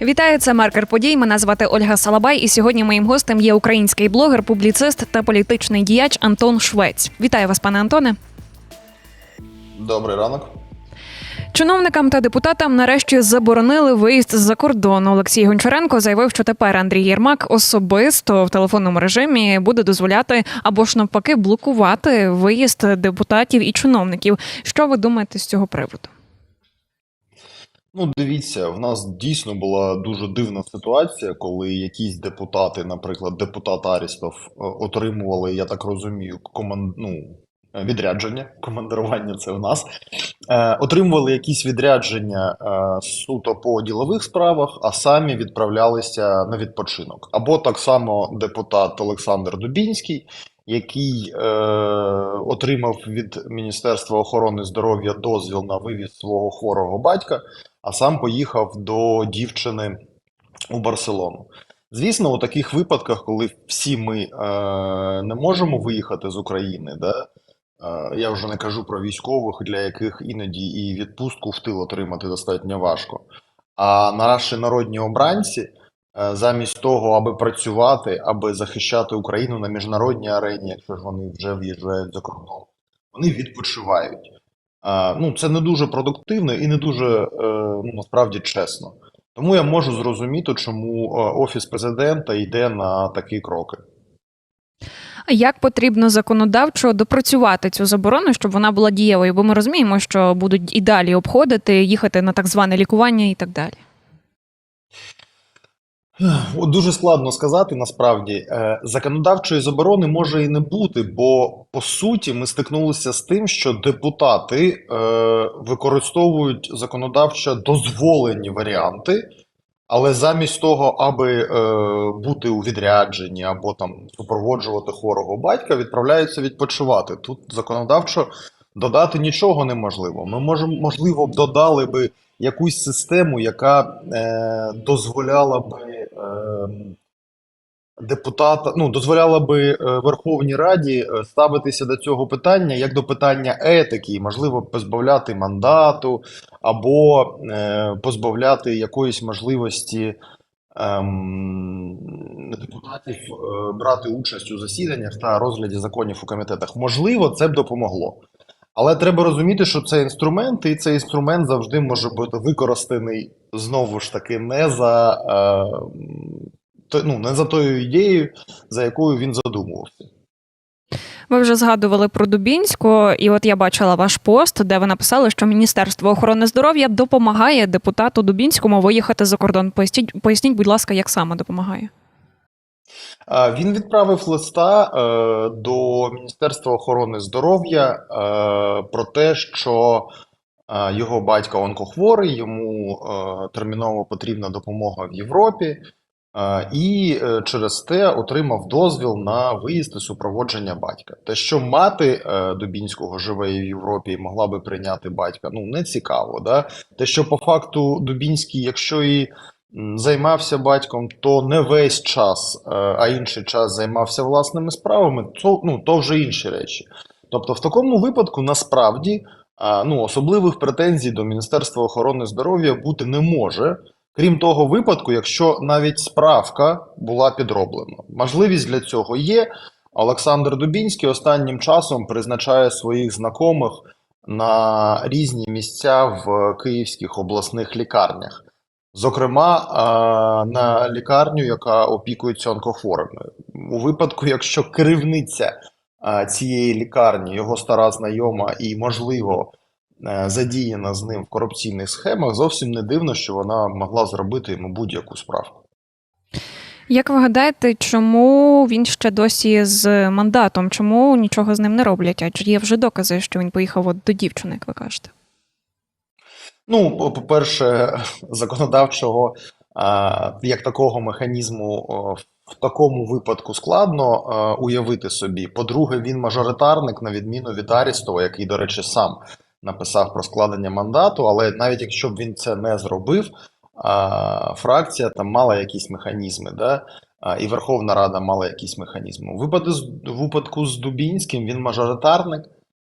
Вітаю, це маркер подій. Мене звати Ольга Салабай, і сьогодні моїм гостем є український блогер, публіцист та політичний діяч Антон Швець. Вітаю вас, пане Антоне. Добрий ранок. Чиновникам та депутатам нарешті заборонили виїзд з-за кордону. Олексій Гончаренко заявив, що тепер Андрій Єрмак особисто в телефонному режимі буде дозволяти або ж навпаки блокувати виїзд депутатів і чиновників. Що ви думаєте з цього приводу? Ну, дивіться, в нас дійсно була дуже дивна ситуація, коли якісь депутати, наприклад, депутат Арістов, е, отримували, я так розумію, команд... ну, е, відрядження, командирування це в нас, е, отримували якісь відрядження е, суто по ділових справах, а самі відправлялися на відпочинок. Або так само депутат Олександр Дубінський, який е, отримав від Міністерства охорони здоров'я дозвіл на вивіз свого хворого батька, а сам поїхав до дівчини у Барселону. Звісно, у таких випадках, коли всі ми е, не можемо виїхати з України, да, е, я вже не кажу про військових, для яких іноді і відпустку в тил отримати достатньо важко. А наші народні обранці, замість того, аби працювати, аби захищати Україну на міжнародній арені, якщо ж вони вже в'їжджають за кордон, вони відпочивають. Ну, це не дуже продуктивно і не дуже е, ну, насправді чесно. Тому я можу зрозуміти, чому е, офіс президента йде на такі кроки. Як потрібно законодавчо допрацювати цю заборону, щоб вона була дієвою? Бо ми розуміємо, що будуть і далі обходити, їхати на так зване лікування і так далі. От дуже складно сказати насправді. Е, Законодавчої заборони може і не бути, бо по суті ми стикнулися з тим, що депутати е, використовують законодавчо дозволені варіанти, але замість того, аби е, бути у відрядженні або там супроводжувати хворого батька, відправляються відпочивати. Тут законодавчо додати нічого неможливо. Ми можемо, можливо, б додали би якусь систему, яка е, дозволяла би е, депутата, ну, дозволяла би е, Верховній Раді е, ставитися до цього питання як до питання етики, можливо, позбавляти мандату або е, позбавляти якоїсь можливості ем, депутатів е, брати участь у засіданнях та розгляді законів у комітетах. Можливо, це б допомогло. Але треба розуміти, що це інструмент, і цей інструмент завжди може бути використаний знову ж таки не за, е, ну, не за тою ідеєю, за якою він задумувався. Ви вже згадували про Дубінську, і от я бачила ваш пост, де ви написали, що Міністерство охорони здоров'я допомагає депутату Дубінському виїхати за кордон. Поясніть, поясніть, будь ласка, як саме допомагає? Е, Він відправив листа е, до Міністерства охорони здоров'я е, про те, що його батько онкохворий, йому терміново потрібна допомога в Європі, і через те отримав дозвіл на виїзд і супроводження батька. Те, що мати Дубінського живе в Європі і могла би прийняти батька, ну не цікаво. Да? Те, що по факту Дубінський, якщо і займався батьком, то не весь час, е, а інший час займався власними справами, то, ну, то вже інші речі. Тобто, в такому випадку насправді ну, особливих претензій до Міністерства охорони здоров'я бути не може. Крім того випадку, якщо навіть справка була підроблена. Можливість для цього є. Олександр Дубінський останнім часом призначає своїх знайомих на різні місця в київських обласних лікарнях. Зокрема, на лікарню, яка опікується онкохворими. У випадку, якщо керівниця цієї лікарні, його стара знайома і, можливо, е, задіяна з ним в корупційних схемах, зовсім не дивно, що вона могла зробити йому будь-яку справку. Як ви гадаєте, чому він ще досі з мандатом? Чому нічого з ним не роблять? Адже є вже докази, що він поїхав от до дівчини, як ви кажете. Ну, по- по-перше, законодавчого як такого механізму в такому випадку складно уявити собі. По-друге, він мажоритарник, на відміну від Арістова, який, до речі, сам написав про складення мандату, але навіть якщо б він це не зробив, фракція там мала якісь механізми, да? і Верховна Рада мала якісь механізми. У випадку з Дубінським він мажоритарник,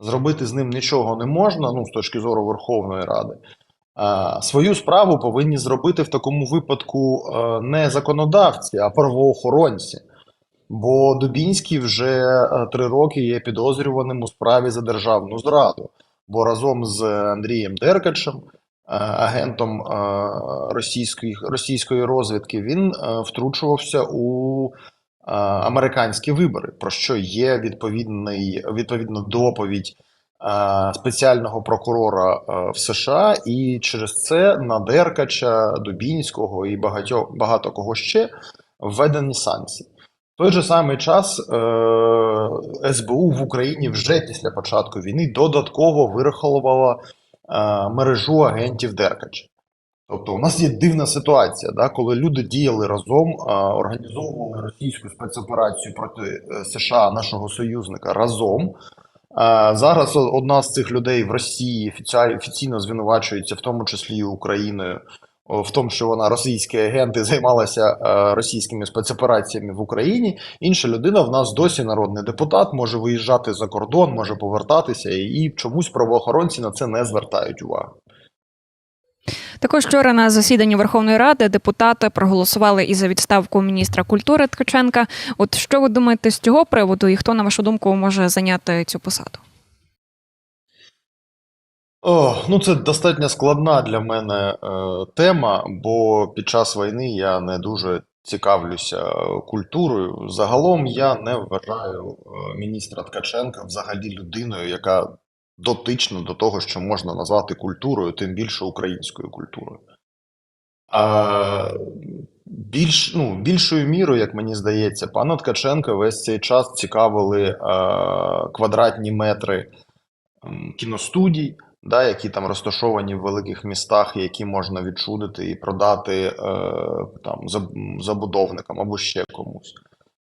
зробити з ним нічого не можна, ну, з точки зору Верховної Ради. А, Свою справу повинні зробити в такому випадку е, не законодавці, а правоохоронці. Бо Дубінський вже е, три роки є підозрюваним у справі за державну зраду. Бо разом з Андрієм Деркачем, е, агентом е, російської, російської розвідки, він е, втручувався у е, американські вибори, про що є відповідний, відповідна доповідь е, спеціального прокурора е, в США, і через це на Деркача, Дубінського і багатьох, багато кого ще введені санкції. В той же самий час е, СБУ в Україні вже після початку війни додатково вираховувала е, мережу агентів Деркача. Тобто, у нас є дивна ситуація, да, коли люди діяли разом, е, організовували російську спецоперацію проти е, США, нашого союзника, разом. Зараз одна з цих людей в Росії офіційно звинувачується, в тому числі і Україною, в тому, що вона російські агенти займалася е, російськими спецопераціями в Україні. Інша людина в нас досі народний депутат, може виїжджати за кордон, може повертатися, і чомусь правоохоронці на це не звертають увагу. Також вчора на засіданні Верховної Ради депутати проголосували і за відставку міністра культури Ткаченка. От що ви думаєте з цього приводу, і хто, на вашу думку, може зайняти цю посаду? О, ну це достатньо складна для мене е, тема, бо під час війни я не дуже цікавлюся культурою. Загалом я не вважаю е, міністра Ткаченка взагалі людиною, яка дотична до того, що можна назвати культурою, тим більше українською культурою. А, більш, ну, більшою мірою, як мені здається, пана Ткаченка весь цей час цікавили е, квадратні метри кіностудій, да, які там розташовані в великих містах, які можна відчудити і продати е, там, забудовникам або ще комусь.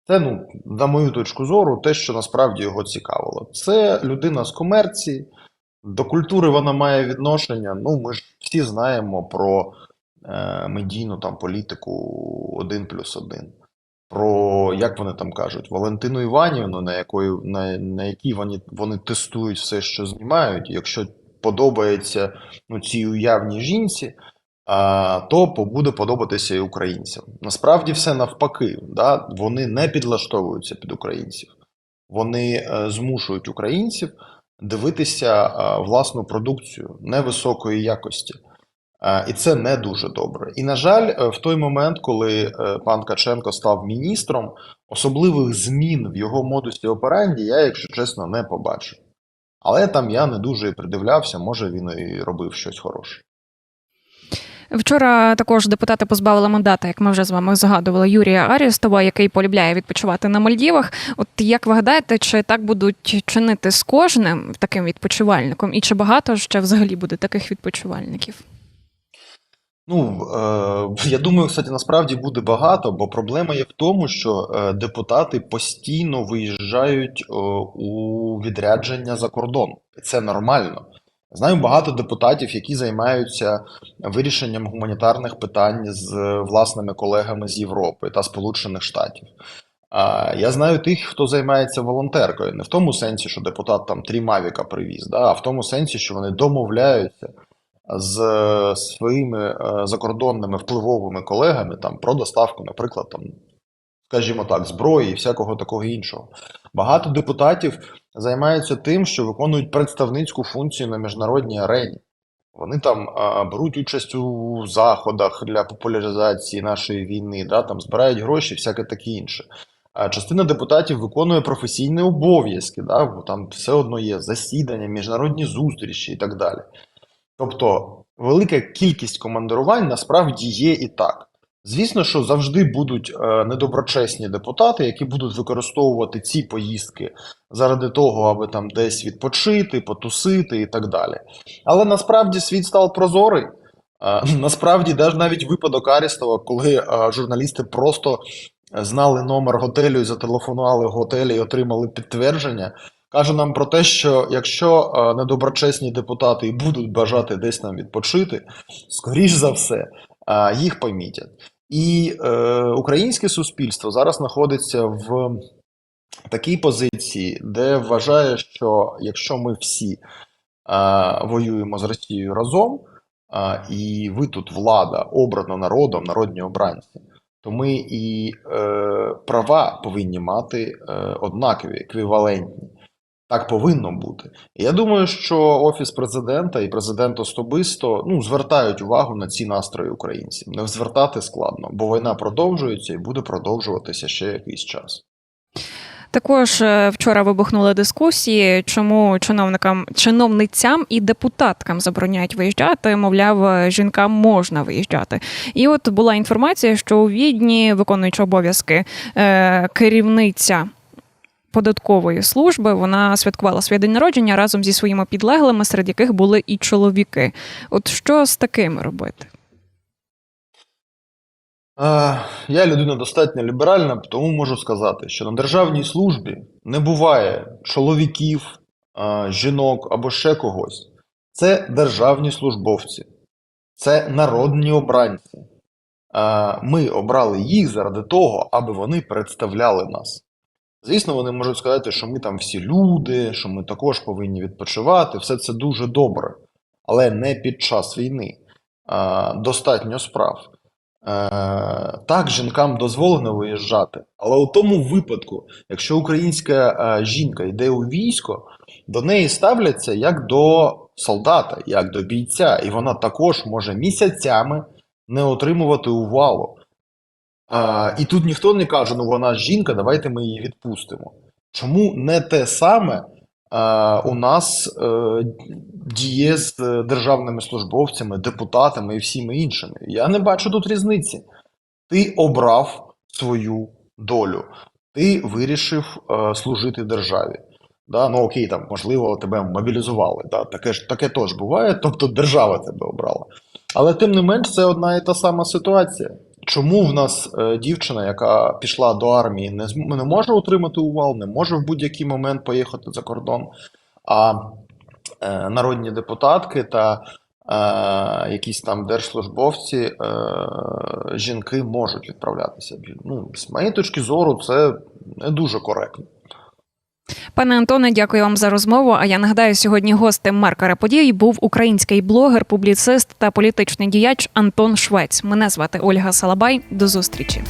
Це, ну, на мою точку зору, те, що насправді його цікавило. Це людина з комерції, до культури вона має відношення. Ну, ми ж всі знаємо про е, медійну там політику один плюс один. Про, як вони там кажуть, Валентину Іванівну, на якої, на, на якій вони, вони тестують все, що знімають. Якщо подобається ну, цій уявній жінці, то буде подобатися і українцям. Насправді все навпаки, да? вони не підлаштовуються під українців. Вони е, змушують українців дивитися е, власну продукцію невисокої якості. Е, І це не дуже добре. І, на жаль, в той момент, коли пан Каченко став міністром, особливих змін в його модусі операнді я, якщо чесно, не побачив. Але там я не дуже придивлявся, може він і робив щось хороше. Вчора також депутати позбавили мандата, як ми вже з вами згадували, Юрія Арістова, який полюбляє відпочивати на Мальдівах. От як ви гадаєте, чи так будуть чинити з кожним таким відпочивальником, і чи багато ще взагалі буде таких відпочивальників? Ну, е, я думаю, кстати, насправді буде багато, бо проблема є в тому, що е, депутати постійно виїжджають у відрядження за кордон. Це нормально. Знаю багато депутатів, які займаються вирішенням гуманітарних питань з е, власними колегами з Європи та Сполучених Штатів. А я знаю тих, хто займається волонтеркою, не в тому сенсі, що депутат там три мавіка привіз, да, а в тому сенсі, що вони домовляються з е, своїми е, закордонними впливовими колегами там про доставку, наприклад, там, скажімо так, зброї і всякого такого іншого. Багато депутатів займаються тим, що виконують представницьку функцію на міжнародній арені. Вони там а, беруть участь у заходах для популяризації нашої війни, да, там збирають гроші, всяке таке інше. А частина депутатів виконує професійні обов'язки, да, бо там все одно є засідання, міжнародні зустрічі і так далі. Тобто, велика кількість командирувань насправді є і так. Звісно, що завжди будуть е, недоброчесні депутати, які будуть використовувати ці поїздки заради того, аби там десь відпочити, потусити і так далі. Але насправді світ став прозорий. Е, насправді, навіть випадок Арістова, коли е, журналісти просто знали номер готелю і зателефонували готелі і отримали підтвердження, каже нам про те, що якщо недоброчесні депутати будуть бажати десь там відпочити, скоріш за все, їх помітять. І е, українське суспільство зараз знаходиться в такій позиції, де вважає, що якщо ми всі е, воюємо з Росією разом, а, і ви тут влада, обрана народом, народні обранці, то ми і е, права повинні мати е, однакові, еквівалентні. Так повинно бути. Я думаю, що Офіс президента і президент особисто ну, звертають увагу на ці настрої українців. Не звертати складно, бо війна продовжується і буде продовжуватися ще якийсь час. Також е, вчора вибухнули дискусії, чому чиновникам, чиновницям і депутаткам забороняють виїжджати. Мовляв, е, жінкам можна виїжджати. І от була інформація, що у відні виконуючи обов'язки е, керівниця. Податкової служби вона святкувала свій день народження разом зі своїми підлеглими, серед яких були і чоловіки. От що з такими робити? Я людина достатньо ліберальна, тому можу сказати, що на державній службі не буває чоловіків, жінок або ще когось. Це державні службовці, це народні обранці. Ми обрали їх заради того, аби вони представляли нас. Звісно, вони можуть сказати, що ми там всі люди, що ми також повинні відпочивати. Все це дуже добре, але не під час війни. Достатньо справ. Е, так, жінкам дозволено виїжджати, але у тому випадку, якщо українська е, жінка йде у військо, до неї ставляться як до солдата, як до бійця, і вона також може місяцями не отримувати увагу. Е, і тут ніхто не каже, ну вона жінка, давайте ми її відпустимо. Чому не те саме е, у нас е, діє з е, державними службовцями, депутатами і всіми іншими? Я не бачу тут різниці. Ти обрав свою долю, ти вирішив е, служити державі. Да? Ну окей, там, можливо, тебе мобілізували. Да? Таке ж таке теж буває, тобто держава тебе обрала. Але тим не менш, це одна і та сама ситуація. Чому в нас е, дівчина, яка пішла до армії, не, не може отримати увал, не може в будь-який момент поїхати за кордон, а е, народні депутатки та е, якісь там держслужбовці, е, жінки можуть відправлятися. Ну, з моєї точки зору, це не дуже коректно. Пане Антоне, дякую вам за розмову. А я нагадаю, сьогодні гостем Маркера подій був український блогер, публіцист та політичний діяч Антон Швець. Мене звати Ольга Салабай. До зустрічі.